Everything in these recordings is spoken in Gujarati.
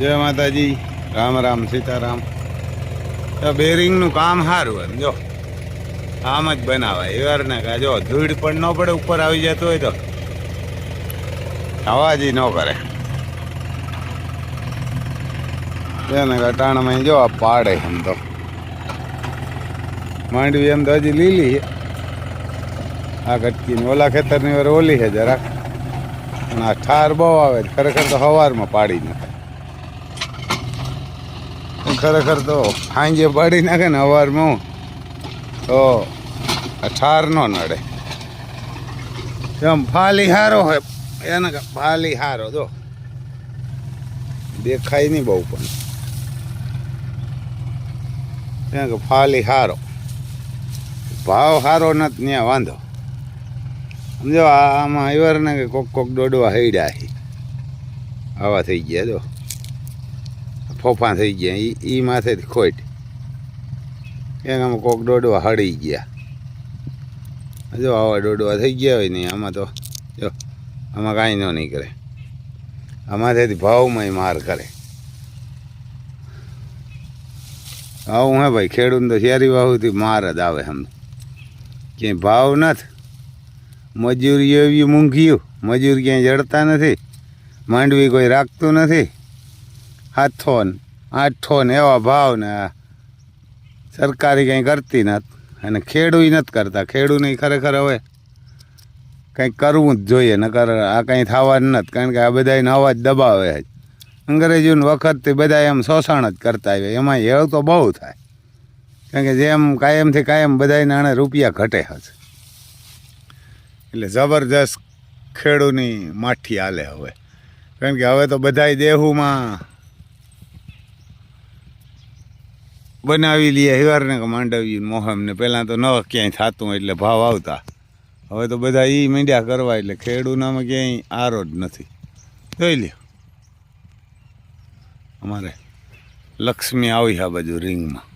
જય માતાજી. રામ રામ, સીતારામ. બેરિંગનું કામ સારું એમ, જો. આમ જ બનાવાય. એવાર ને કા જો, ધૂળ પણ ન પડે, ઉપર આવી જતું હોય તો. અવાજી ન કરે. એને ઘટાણામાં જો આ પાડે એમ તો. માંડવી એમ તો હજી લીલી આ કટકીને ઓલા ખેતરની વાર ઓલી છે જરાક. અને આ ઠાર બહુ આવે ખરેખર તો સવારમાં પાડી નાખે ખરેખર તો સાંજે પાડી નાખે ને અવારમાં તો ઠાર ન નડે. એમ ફાલી હારો હોય, એને કે ફાલી હારો જો. દેખાય નહીં બહુ પણ. એને કે ફાલી હારો ભાવ હારો નથી ત્યાં વાંધો. સમજો આમાં આવ્યા ને કે કોક કોક દોડવા હૈડ્યા છે આવા થઈ ગયા, જો. ફોફા થઈ ગયા. ઈ ઈ માથેથી ખોટ. એનામાં કોક દોડવા હળી ગયા. જો આવા દોડવા થઈ ગયા હોય નહીં આમાં તો જો, આમાં કાંઈ ન નીકળે. આમાંથી ભાવમાં માર કરે. આવું હે ભાઈ ખેડૂત તો શેરી વાહુથી માર જ આવે એમ ક્યાંય ભાવ નથી. મજૂરી એવી મૂંઘ્યું. મજૂર ક્યાંય જડતા નથી. માંડવી કોઈ રાખતું નથી. હાથો ને ને એવા ભાવ ને સરકારી કંઈ કરતી નથી અને ખેડૂય નથી કરતા. ખેડૂને ખરેખર હવે કંઈક કરવું જ જોઈએ, નકર આ કંઈ થવાનું નથી કારણ કે આ બધાને અવાજ દબાવે જ. અંગ્રેજોની વખતથી બધા એમ શોષણ જ કરતા આવ્યા. એમાં એવું તો બહુ થાય. કારણ કે જેમ કાયમથી કાયમ બધાને આણે રૂપિયા ઘટે હશે. એટલે જબરજસ્ત ખેડૂની માઠી હાલે હવે. કારણ કે હવે તો બધાય દેહુમાં બનાવી લઈએ હિવારને કે માંડવ્યું મોહમને. પહેલાં તો ન ક્યાંય થતું એટલે ભાવ આવતા. હવે તો બધા એ મીંડ્યા કરવા એટલે ખેડૂનામાં ક્યાંય આરો જ નથી. જોઈ લ્યો. અમારે લક્ષ્મી આવી આ બાજુ રિંગમાં.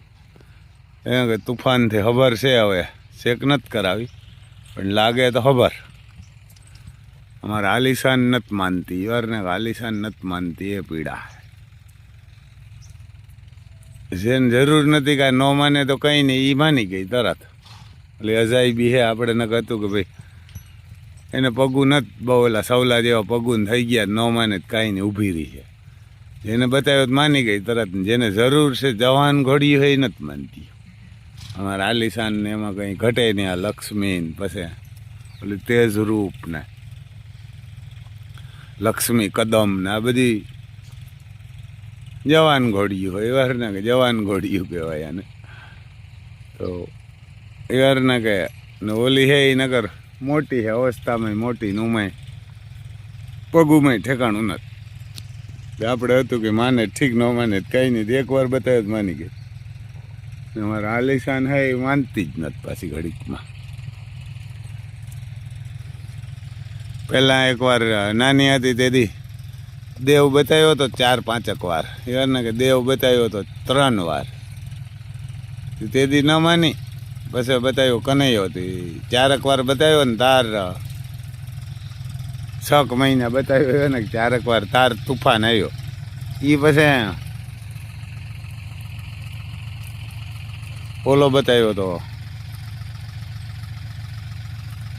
એમ કે તુફાનથી ખબર છે હવે. શેક નથી કરાવી, પણ લાગે તો ખબર અમારે આલિશાન નથી માનતી, ઈવરને આલિશાન નથી માનતી, એ પીડા જેને જરૂર નથી કાંઈ, ન માને તો કંઈ નહીં એ માની ગઈ તરત. એટલે અજાઈ બી હે આપણે ન હતું કે ભાઈ, એને પગું નથી બહુ ઓલા સવલા જેવા પગું થઈ ગયા, ન માને કાંઈ નહીં, ઊભી રહી છે. જેને બતાવ્યો માની ગઈ તરત, જેને જરૂર છે, જવાન ઘોડી હોય નથી માનતી. અમારા આલિશાન ને એમાં કંઈ ઘટે નહીં, આ લક્ષ્મી પછી ઓલી તેજ રૂપ ને, લક્ષ્મી કદમ ને, આ બધી જવાન ઘોડિયું હોય એવા ને કે જવાન ઘોડિયું કહેવાય આને. તો એ ના કે ને ઓલી હે એ નગર, મોટી હે અવસ્થામાં મોટી નુમાય પગુમાં ઠેકાણું નથી. આપણે હતું કે માને ઠીક ન માને કંઈ નહીં, એકવાર બતાવ્યો જ માની ગઈ. ને અમારા આલિશાન હે એ માનતી જ નથી પાછી ઘડીકમાં. પહેલાં એકવાર નાની હતી તેથી દેવ બતાવ્યો તો ચાર પાંચક વાર. એને કે દેવ બતાવ્યો તો ત્રણ વાર. તે દી ન માની. પછી બતાવ્યો કનૈયો હતી ચારક વાર બતાવ્યો ને તાર છક મહિના બતાવ્યો ને ચારક વાર તાર તુફાન આવ્યો એ પછી ઓલો બતાવ્યો તો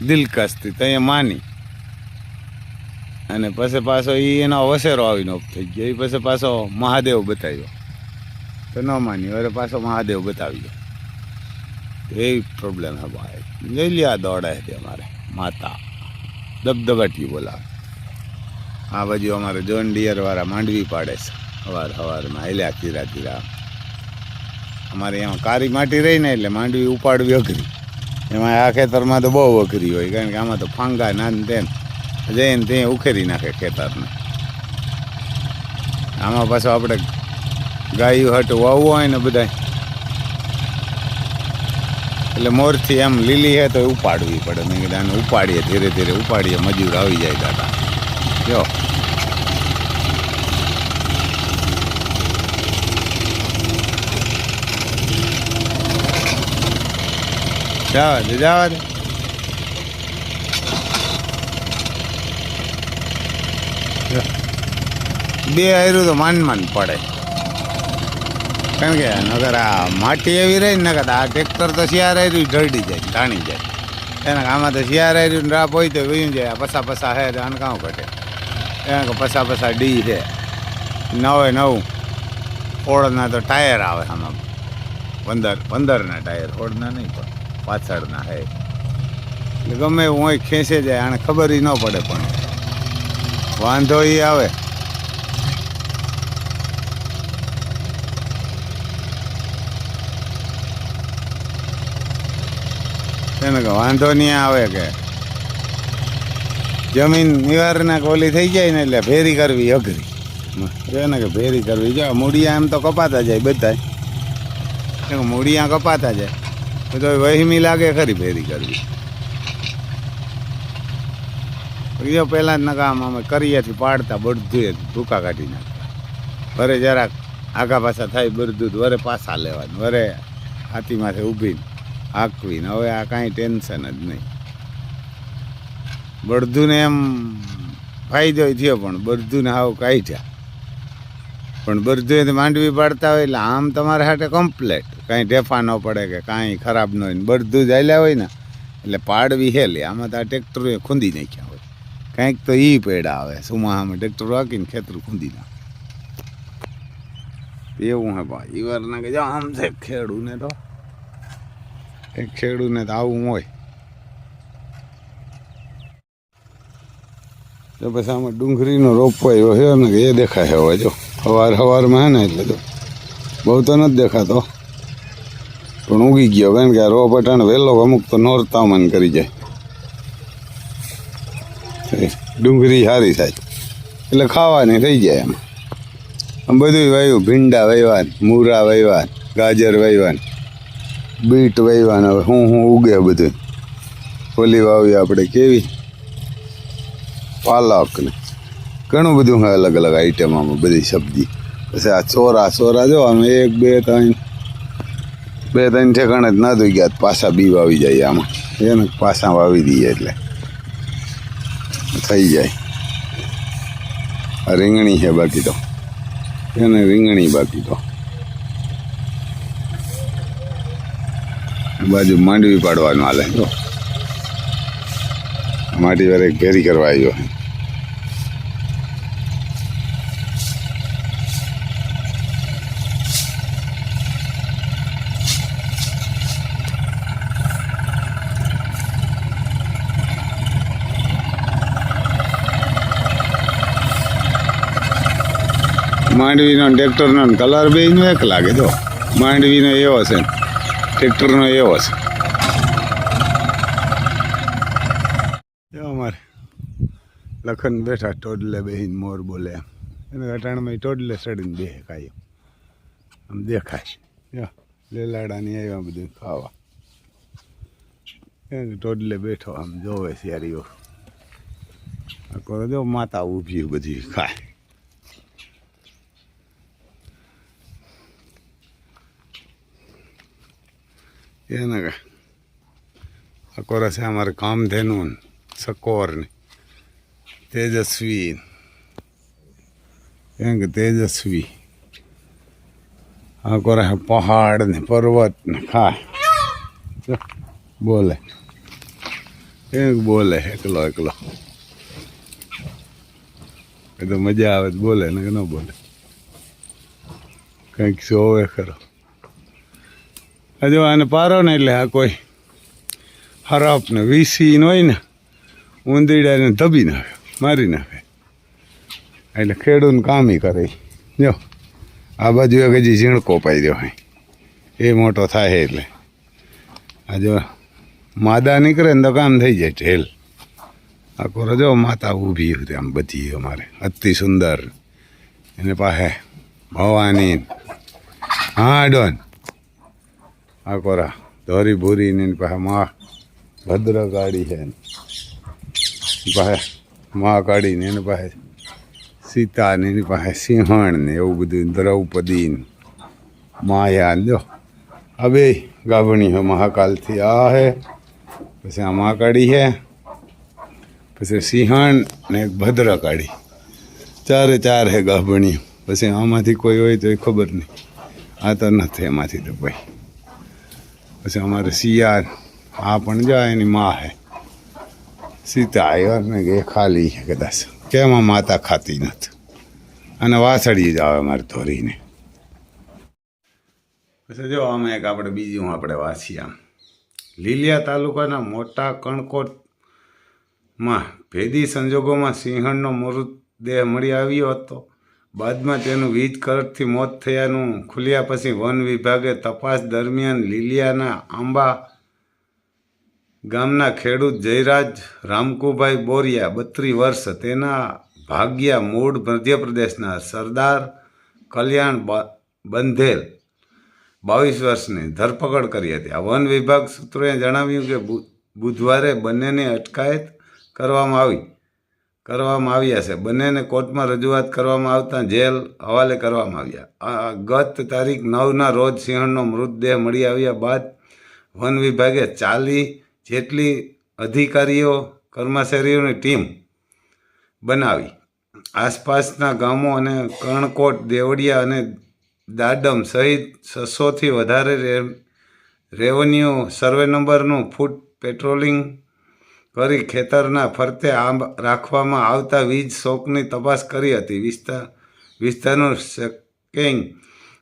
દિલકશથી ત્યાં માની. અને પછી પાછો એ એનો વસેરો આવીને થઈ ગયો. એ પછી પાછો મહાદેવ બતાવ્યો. તો ન માની અરે પાછો મહાદેવ બતાવ્યો એ પ્રોબ્લેમ હે ભાઈ. લઈ લ્યા દોડે છે અમારે માતા. દબદબાટી બોલાવે. આ બાજુ અમારે જોન ડિયરવાળા માંડવી પાડે છે. સવાર સવારમાં હાલ્યા કીરા કીરા અમારે એમાં કારી માટી રહી ને એટલે માંડવી ઉપાડવી અઘરી. એમાં આ ખેતરમાં તો બહુ અઘરી હોય. કારણ કે આમાં તો ફાંગા નાન તેન. જઈને ત્યાં ઉખેરી નાખે ખેતરને. આમાં પાછું આપણે ગાયું હટ વાવવું હોય ને બધા એટલે મોરથી એમ લીલી હે તો ઉપાડવી પડે. મેં કીધું આને ઉપાડીએ, ધીરે ધીરે ઉપાડીએ, મજૂર આવી જાય દાદા. જો. જવા દે જવા દે. બે હાર્યું તો માન માન પડે. કારણ કે નગર આ માટી એવી રહી ને નગર આ ટ્રેક્ટર તો શિયાર હાર્યું ઢળી જાય ટાણી જાય. એના આમાં તો શિયાર હાર્યું રાપ હોય તો વયું જાય પસા પસા હે તો આને કાં ઘટે. એના પસા પસા ડી છે નવે નવ, ઓળના તો ટાયર આવે આમાં. પંદર, પંદરના ટાયર, ઓળના નહીં પણ પાછળના હે. એટલે ગમે હું ખેંચે જાય, આને ખબર ન પડે પણ. વાંધો એ આવે. એને કે વાંધો નહીં આવે કે. જમીન નિવારના ઓલી થઈ જાય ને એટલે ફેરી કરવી અઘરી. એને કે ફેરી કરવી. જો, મૂળિયા એમ તો કપાતા જાય બધા મૂળિયા કપાતા જાય. તો વહીમી લાગે ખરી ફેરી કરવી. જો પહેલાં જ નકામ અમે કરીએથી પાડતા બધું ભૂકા કાઢી નાખતા. વરે જરાક આગા પાછા થાય બધું વરે પાછા લેવાનું. વરે હાથીમાંથી ઊભીને. હાંકવીને હવે આ કાંઈ ટેન્શન જ નહીં. બળદુને એમ ફાયદો થયો પણ બળદુને હાવ કાઢ્યા. પણ બળદુએ માંડવી પાડતા હોય એટલે આમ તમારા હાટે કમ્પ્લેટ કાંઈ ઢેફા ન પડે કે કાંઈ ખરાબ ન હોય ને જ આવ્યા હોય ને એટલે પાડવી હેલી આમાં તો આ ટ્રેક્ટરોએ ખૂંદી નાખ્યા હોય. કાંઈક તો ઈ પેડા આવે. સુમાહામાં ટ્રેક્ટર વાંકીને ખેતરું ખૂંદી નાખે. એવું હે ભાઈ. ઈ વારના કે આમ છે ખેડૂને તો. ખેડૂને તો આવું હોય. તો પછી આમાં ડુંગળીનો રોપવાયો છે ને એ દેખાય હવે જો. સવાર સવારમાં હે ને એટલે તો બહુ તો નથી દેખાતો. પણ ઉગી ગયો કારણ કે આ રોપ અટાણ વહેલો અમુક તો નોરતામન કરી જાય. ડુંગળી સારી થાય. એટલે ખાવાની થઈ જાય એમ. આમ બધું વાવ્યું ભીંડા વાવ્યા મૂરા વાવ્યા ગાજર વાવ્યા બીટ વાવ્યાને હવે હું હું ઉગે બધું. ઓલી વાવી આપણે કેવી? પાલક ને. ઘણું બધું અલગ અલગ આઈટમ આમાં બધી સબ્જી. પછી આ ચોરા ચોરા જો આમ એક, બે, ત્રણ બે, ત્રણ ઠેકાણે જ ના ધોઈ ગયા પાછા બી વાવી જાય આમાં. એને પાછા વાવી દઈએ એટલે. થઈ જાય. રીંગણી છે બાકી તો. એને રીંગણી બાકી તો. બાજુ માંડવી પાડવાનું હાલે. માટી વારે ઘેરી કરવા આવ્યો. માંડવીનો ટ્રેક્ટરનો કલર બે એક લાગે તો માંડવીનો એવો છે. ટ્રેક્ટરનો એવો છે. જો અમારે લખન બેઠા ટોડલે બેહીન મોર બોલે. એને અટાણમાં ટોડલે સડીને બેહે કાંઈ. આમ દેખાય લેલાડાની આવ્યા બધું ખાવા. એ ટોડલે બેઠો આમ જોવે સિયારીઓ જો માતા ઊભી બધી ખાય. કામધેનુ ને સકોર ને તેજસ્વી. એમ કે તેજસ્વી. હે પહાડ ને પર્વત ને ખાય. બોલે. એક બોલે, એકલો એકલો. એ તો મજા આવે બોલે ને ન બોલે. કંઈક સોવે ખરો. હજુ આને પારો ને એટલે આ કોઈ હરાપ ને વીસી હોય ને ઉંદીડાને ધબી નાખે મારી નાખે એટલે ખેડૂત કામ કરે. જો, આ બાજુ એક હજી ઝીણકો પાઈ દો એ મોટો થાય એટલે. આ જો માદા નીકળે ને તો કામ થઈ જાય ઢેલ. આ કોરો જો માતા ઊભી હતી આમ બધી અમારે. અતિ સુંદર. એને પાસે ભવાની. હા ડોન આ કોરા, ધોરી ભૂરી ને પાસે મા ભદ્ર કાઢી છે એની. પાસે માં કાળી ને એની પાસે સીતા ને એની પાસે સિંહણ ને એવું બધું, દ્રૌપદી ને માયા જો, આ બે ગાભણી હે મહાકાલથી. આ હે, પછી આ મહાકાળી છે, પછી સિંહણ ને ભદ્ર કાઢી ચારે ચાર હે ગાભણી. પછી આમાંથી કોઈ હોય તો એ ખબર નહીં. આ તો નથી એમાંથી તો ભાઈ પછી અમારે શિયાળ, આ પણ જાય એની માં હે સીતા આવ્યા ને એ ખાલી છે કદાચ. કેમાં માતા ખાતી નથી? અને વાસળી જ આવે અમારે ધોરીને. પછી જો અમે એક આપણે બીજું આપણે વાંચીએ આમ. લીલિયા તાલુકાના મોટા કણકોટમાં ભેદી સંજોગોમાં સિંહણનો મૃતદેહ મળી આવ્યો હતો. બાદમાં તેનું વીજ કરટથી મોત થયાનું ખુલ્યા પછી વન વિભાગે તપાસ દરમિયાન લીલિયાના આંબા ગામના ખેડૂત જયરાજ રામકુભાઈ બોરિયા બત્રીસ વર્ષ, તેના ભાગ્યા મૂળ મધ્યપ્રદેશના સરદાર કલ્યાણ બંધેલ બાવીસ વર્ષની ધરપકડ કરી હતી. આ વન વિભાગ સૂત્રોએ જણાવ્યું કે બુધવારે બંનેની અટકાયત કરવામાં આવી. કરવામાં આવ્યા છે. બંનેને કોર્ટમાં રજૂઆત કરવામાં આવતા જેલ હવાલે કરવામાં આવ્યા. ગત તારીખ નવના રોજ સિંહણનો મૃતદેહ મળી આવ્યા બાદ વન વિભાગે ચાલી જેટલી અધિકારીઓ, કર્મચારીઓની ટીમ બનાવી. આસપાસના ગામો અને કર્ણકોટ દેવડિયા અને દાડમ સહિત છસોથી વધારે રે- રેવન્યુ સર્વે નંબરનું ફૂટ પેટ્રોલિંગ કરી ખેતરના ફરતે આંબ રાખવામાં આવતા વીજ શોકની તપાસ કરી હતી. વિસ્તાર વિસ્તારનું checking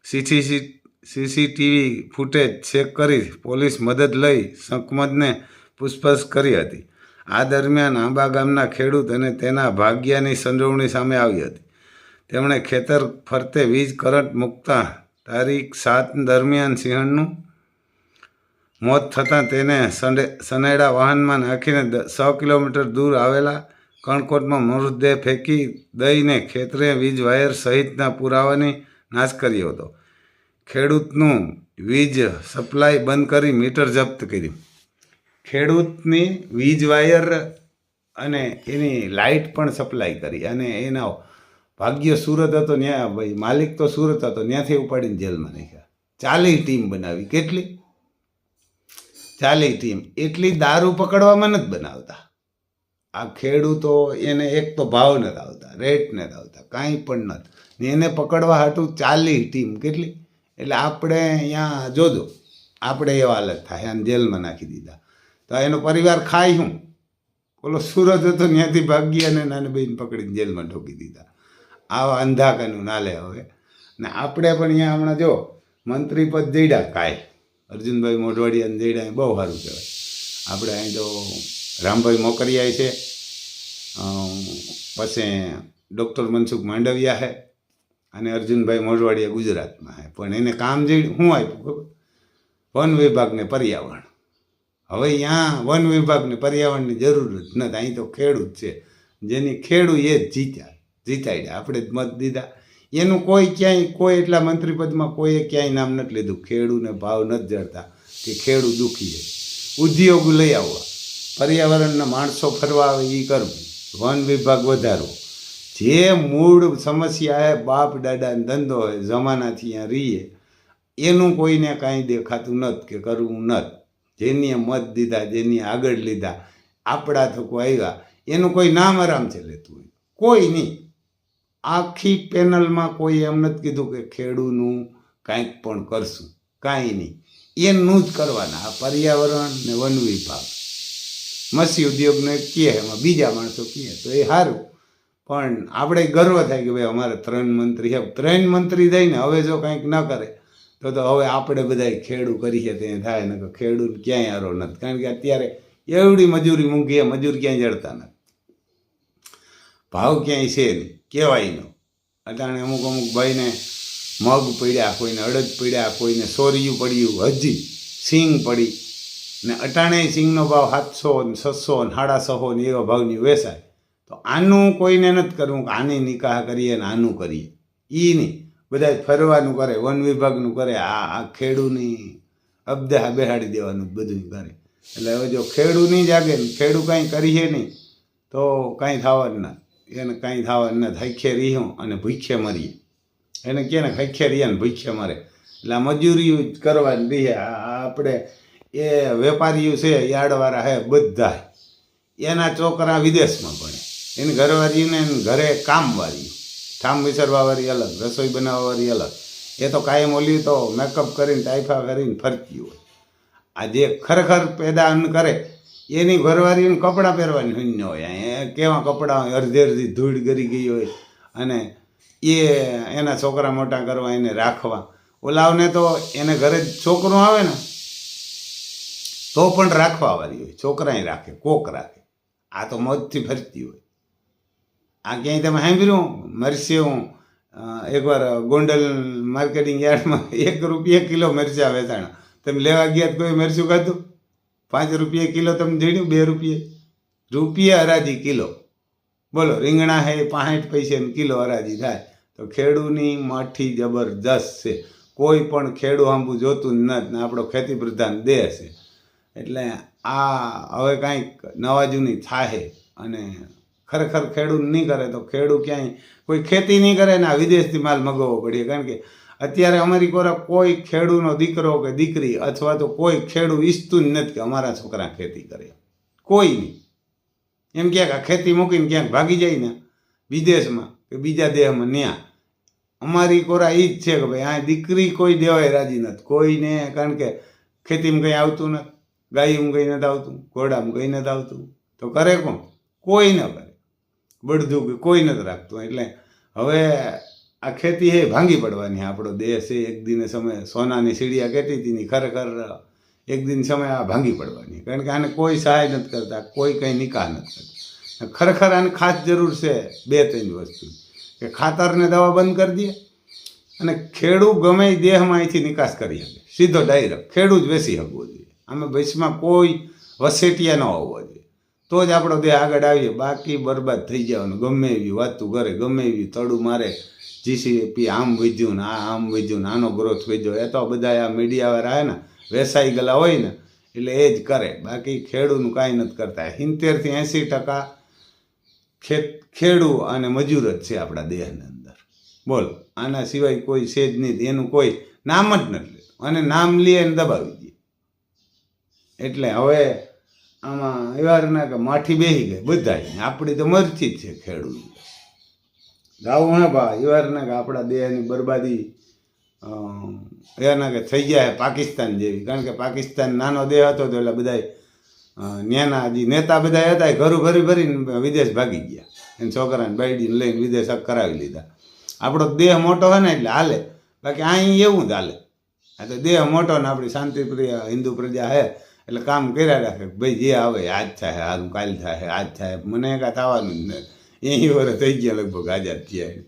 CCC, CCTV footage check કરી પોલીસ મદદ લઈ સંકમદને પૂછપરછ કરી હતી. આ દરમિયાન આંબા ગામના ખેડૂત અને તેના ભાગ્યાની સંડોવણી સામે આવી હતી. તેમણે ખેતર ફરતે વીજ કરંટ મૂકતા તારીખ સાત દરમિયાન સિંહણનું મોત થતાં તેને સનેડા વાહનમાં નાખીને સો કિલોમીટર દૂર આવેલા કણકોટમાં મૃતદેહ ફેંકી દઈને ખેતરે વીજ વાયર સહિતના પુરાવાની નાશ કર્યો હતો. ખેડૂતનું વીજ સપ્લાય બંધ કરી મીટર જપ્ત કર્યું ખેડૂતની વીજ વાયર અને એની લાઇટ પણ સપ્લાય કરી અને એના ભાગ્ય સુરત હતો ત્યાં ભાઈ, માલિક તો સુરત હતો ત્યાંથી ઉપાડીને જેલમાં નાખ્યા. ચાલી ટીમ બનાવી. કેટલી? ચાલી ટીમ એટલી દારૂ પકડવામાં નથી બનાવતા. આ ખેડૂતો એને એક તો ભાવ નથી આવતા રેટ નથી આવતા, કાંઈ પણ નથી. એને પકડવા હાટું ચાલી ટીમ કેટલી? એટલે આપણે અહીંયા જોજો, આપણે એવા હાલત થાય અને જેલમાં નાખી દીધા. તો એનો પરિવાર ખાય શું? ઓલો સુરત હતો, ત્યાંથી ભાગી અને નાની બહેન પકડીને જેલમાં ઠોકી દીધા. આવા અંધાકાનું નાલે હવે. ને આપણે પણ અહીંયા હમણાં જો મંત્રી પદ જઈડા કાંઈ અર્જુનભાઈ મોઢવાડી અંધેડા બહુ સારું કહેવાય. આપણે અહીં તો રામભાઈ મોકરિયા છે. પછી ડૉક્ટર મનસુખ માંડવિયા છે અને અર્જુનભાઈ મોઢવાડિયા ગુજરાતમાં છે પણ એને કામ જે હું આપ્યું, ખબર? વન વિભાગને પર્યાવરણ. હવે અહીંયા વન વિભાગને પર્યાવરણની જરૂર જ નથી. અહીં તો ખેડૂત છે. જેની ખેડૂત એ જ જીત્યા. જીતાડ્યા. આપણે જ મત દીધા. એનું કોઈ ક્યાંય, કોઈ એટલા મંત્રીપદમાં કોઈએ ક્યાંય નામ નથી લીધું. ખેડૂને ભાવ નથી જડતા કે ખેડૂ દુઃખી છે. ઉદ્યોગ લઈ આવવા. પર્યાવરણના માણસો ફરવા આવે એ કરવું વન વિભાગ વધારવો જે મૂળ સમસ્યા હે, બાપ દાદાને ધંધો હોય જમાનાથી અહીંયા રહીએ, એનું કોઈને કાંઈ દેખાતું નથી કે કરવું નથી. જેની મત દીધા, જેની આગળ લીધા, આપણા થકો આવ્યા. એનું કોઈ નામ આરામ છે લેતું હોય. કોઈ નહીં. આખી પેનલમાં કોઈ એમ નથી કીધું કે ખેડૂનું કાંઈક પણ કરશું. કાંઈ નહીં. એનું જ કરવાના. આ પર્યાવરણ ને વન વિભાગ. મત્સ્ય ઉદ્યોગને કહે, એમાં બીજા માણસો કહે, તો એ સારું પણ આપણે ગર્વ થાય કે ભાઈ અમારે ત્રણ મંત્રી છે. ત્રણ મંત્રી થઈને હવે જો કંઈક ન કરે, તો તો હવે આપણે બધા ખેડૂ કરીએ તે થાય. ને ખેડૂત ક્યાંય હારો નથી. કારણ કે અત્યારે એવડી મજૂરી મૂકીએ મજૂર ક્યાંય જડતા નથી. ભાવ ક્યાંય છે નહીં, કહેવાય નો. અટાણે અમુક અમુક ભાઈને મગ પડ્યા કોઈને અડદ પડ્યા, કોઈને સોરિયું પડ્યું, હજી સિંગ પડી. ને અટાણે સિંગનો ભાવ સાતસો ને છસો ને સાડા ને એવા ભાવની વેચાય. તો આનું કોઈને નથી કરવું કે આની નિકાહ કરીએ ને આનું કરીએ. એ નહીં. બધા ફરવાનું કરે, વન વિભાગનું કરે, આ આ ખેડૂની અબદા બેહાડી દેવાનું બધું કરે. એટલે હવે જો ખેડૂ નહીં જાગે ને ખેડૂ કાંઈ કરીએ નહીં, તો કાંઈ થવાનું ના. એને કાંઈ થવાનું એને હૈખે રહ્યું અને ભૂખે મરીએ એને કહે ને હૈખે રહીએ ને ભૂખે મરે. એટલે આ મજૂરી કરવા આ આપણે એ વેપારીઓ છે યાર્ડવાળા હે બધા એના છોકરા વિદેશમાં ભણે. એની ઘરવાળીને ઘરે કામવાળી. ઠામ વિસરવાવાળી અલગ, રસોઈ બનાવવાવાળી અલગ. એ તો કાયમ ઓલી તો મેકઅપ કરીને ટાઈફા કરીને ફરતી હોય. આ જે ખરેખર પેદા અન્ન કરે. એની ઘરવાળીને કપડાં પહેરવાની શૂન્ય હોય. કેવા કપડાં હોય, અડધી ધૂળ ગરી ગઈ હોય અને એ એના છોકરા મોટા કરવા એને રાખવા. ઓલાવને તો એને ઘરે છોકરું આવે ને, તો પણ રાખવા વાળી હોય. છોકરાએ રાખે, કોક રાખે. આ તો મોજથી ફરતી હોય. આ ક્યાંય તમે સાંભળ્યું? મરસ્યું એકવાર ગોંડલ માર્કેટિંગ યાર્ડમાં એક રૂપિયા કિલો મરચાં વેચાણા. તમે લેવા ગયા કોઈ મરચું ખાધું? પાંચ રૂપિયા કિલો તમે જણ્યું બે રૂપિયા? રૂપિયા હરાજી કિલો. બોલો, રીંગણા હે, પાંઠ પૈસે કિલો હરાજી થાય. તો ખેડૂની માઠી જબરજસ્ત છે. કોઈ પણ ખેડૂ આંબુ જોતું જ નથી ને આપણો ખેતી પ્રધાન દેશ છે. એટલે આ હવે કાંઈક નવા જૂની થાય અને ખરેખર ખેડૂત નહીં કરે તો ખેડૂત ક્યાંય કોઈ ખેતી નહીં કરે ને આ વિદેશથી માલ મગાવવો પડે. કારણ કે અત્યારે અમારી કોરા કોઈ ખેડૂનો દીકરો કે દીકરી અથવા તો કોઈ ખેડૂ ઈચ્છતું જ નથી કે અમારા છોકરા ખેતી કરે. કોઈ નહીં. એમ ક્યાંક આ ખેતી મૂકીને ક્યાંક ભાગી જાય ને વિદેશમાં કે બીજા દેહમાં ન્યા. અમારી કોરા એ જ છે કે ભાઈ, આ દીકરી કોઈ દેવાય રાજી નથી. કોઈને કારણ કે ખેતીમાં કંઈ આવતું નથી ગાયું કંઈ નથી આવતું, ઘોડામાં કંઈ નથી આવતું. તો કરે કોણ? કોઈ ન કરે. બળધું કે કોઈ નથી રાખતું. એટલે હવે આ ખેતી એ ભાંગી પડવાની આપણો દેશ. છે એક દિને સમય સોનાની સીડિયા કહેતી હતી ખરેખર એક દિન સમય આ ભાંગી પડવાની. કારણ કે આને કોઈ સહાય નથી કરતા, કોઈ કંઈ નિકાહ નથી કરતા. ખરેખર આને ખાસ જરૂર છે બે ત્રણ વસ્તુ. કે ખાતરને દવા બંધ કરી દે અને ખેડૂત ગમે દેહમાં અહીંથી નિકાસ કરી શકે. સીધો ડાયરેક્ટ. ખેડૂત વેસી શકવો જોઈએ. આમાં વચમાં કોઈ વસેટિયા ન હોવો જોઈએ. તો જ આપણો દેહ આગળ આવીએ. બાકી બરબાદ થઈ જવાનું. ગમે એવી વાતું કરે, ગમે એવી તળું મારે. જીસીપી આમ વધ્યું ને આ આમ વધ્યું ને આનો ગ્રોથ વધ્યો. એ તો બધા આ મીડિયાવાળા આવે ને વેસાઈ ગયેલા હોય ને, એટલે એ જ કરે. બાકી ખેડૂનું કાંઈ નથી કરતા. સિત્તેરથી એંસી ટકા ખેત, ખેડૂ અને મજૂર જ છે આપણા દેહની અંદર. બોલ, આના સિવાય કોઈ છે જ નહીં. એનું કોઈ નામ જ નથી લેતું. અને નામ લઈએ અને દબાવી દઈએ એટલે હવે આમાં એવા કે માઠી બેસી ગઈ બધાય. આપણી તો મરથી જ છે ખેડૂત ગાવું હે ભા એવા કે આપણા દેહની બરબાદી એના કે થઈ જાય પાકિસ્તાન જેવી. કારણ કે પાકિસ્તાન નાનો દેહ હતો તો એટલે બધાય ન્યાના જે નેતા બધા હતા એ ઘરું ભરી ભરીને વિદેશ ભાગી ગયા. એને છોકરાને બાયડીને લઈને વિદેશ કરાવી લીધા. આપણો દેહ મોટો હોય ને એટલે હાલે. બાકી અહીં એવું જ હાલે. આ તો દેહ મોટો ને આપણી શાંતિપ્રિય હિન્દુ પ્રજા હે, એટલે કામ કર્યા રાખે. ભાઈ, જે આવે આજ થાય હારું કાલ થાય, આજ થાય. મને કાંઈ થવાનું જ નથી. એ વર્ષ થઈ ગયા લગભગ આઝાદ થયા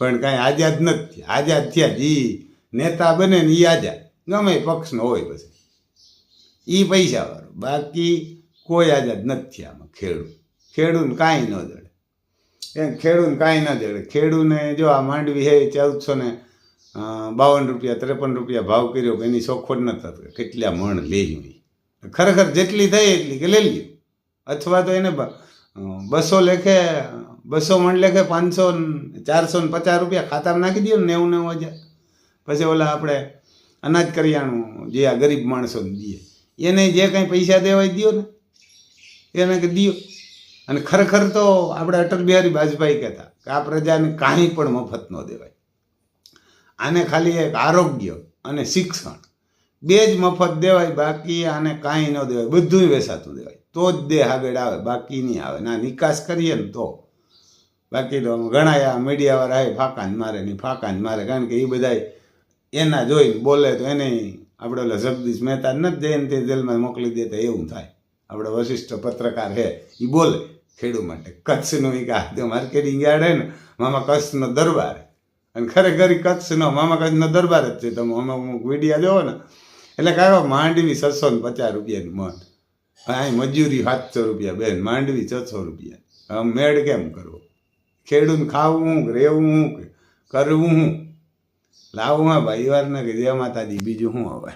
પણ કાંઈ આઝાદ નથી આઝાદ થયા જી નેતા બને ને એ આજા. ગમે પક્ષનો હોય પછી. એ પૈસાવાળો બાકી કોઈ આઝાદ નથી આમાં ખેડૂત. ખેડૂને કાંઈ ન જડે. એમ ખેડૂને કાંઈ ન જડે. ખેડૂને જો આ માંડવી હે ચૌદસો ને બાવન રૂપિયા, ત્રેપન રૂપિયા ભાવ કર્યો કે એની સોખોડ ન થતો કેટલા મણ લેવી ખરેખર જેટલી થઈ એટલી કે લઈ લ્યો. અથવા તો એને બસો લેખે, બસો મણ લેખે પાંચસો ચારસો ને પચાસ રૂપિયા ખાતામાં નાખી દો ને નેવું નેવું હજાર. પછી ઓલા આપણે અનાજ કરિયાણું જે આ ગરીબ માણસોને દઈએ, એને જે કંઈ પૈસા દેવાય દો ને. એને કે દો અને ખરેખર તો આપણે અટલ બિહારી વાજપેયી કહેતા કે આ પ્રજાને કાંઈ પણ મફત ન દેવાય. આને ખાલી એક આરોગ્ય અને શિક્ષણ, બે જ મફત દેવાય, બાકી આને કાંઈ ન દેવાય બધું વેસાતું દેવાય. તો જ દેહ આગળ આવે, બાકી નહીં આવે. ના, નિકાસ કરીએ ને તો. બાકી તો ઘણા મીડિયાવાળા આવે ફાંકા જ મારે નહીં ફાંકા જ મારે. કારણ કે એ બધાય એના જોઈને બોલે તો એને આપણે ઓલા જગદીશ મહેતા નથી તે જેલમાં મોકલી દે તો એવું થાય. આપણે વશિષ્ઠ પત્રકાર હે એ બોલે, ખેડૂ માટે કચ્છનું એ કા માર્કેટિંગ યાર્ડ હે ને, મામા કચ્છનો દરબાર. અને ખરેખર કચ્છનો, મામા કચ્છનો દરબાર જ છે. તમે અમુક અમુક વિડીયા જોવો ને, એટલે કહો માંડવી છસો ને પચાસ રૂપિયાની મઠ અહીં મજૂરી સાતસો રૂપિયા, બેન, માંડવી છસો રૂપિયા. મેળ કેમ કરવો? ખેડૂત ખાવું કે રહેવું કે કરવું? હું લાવવું હા ભાઈ વાર ને કે જય માતાજી બીજું શું હવે?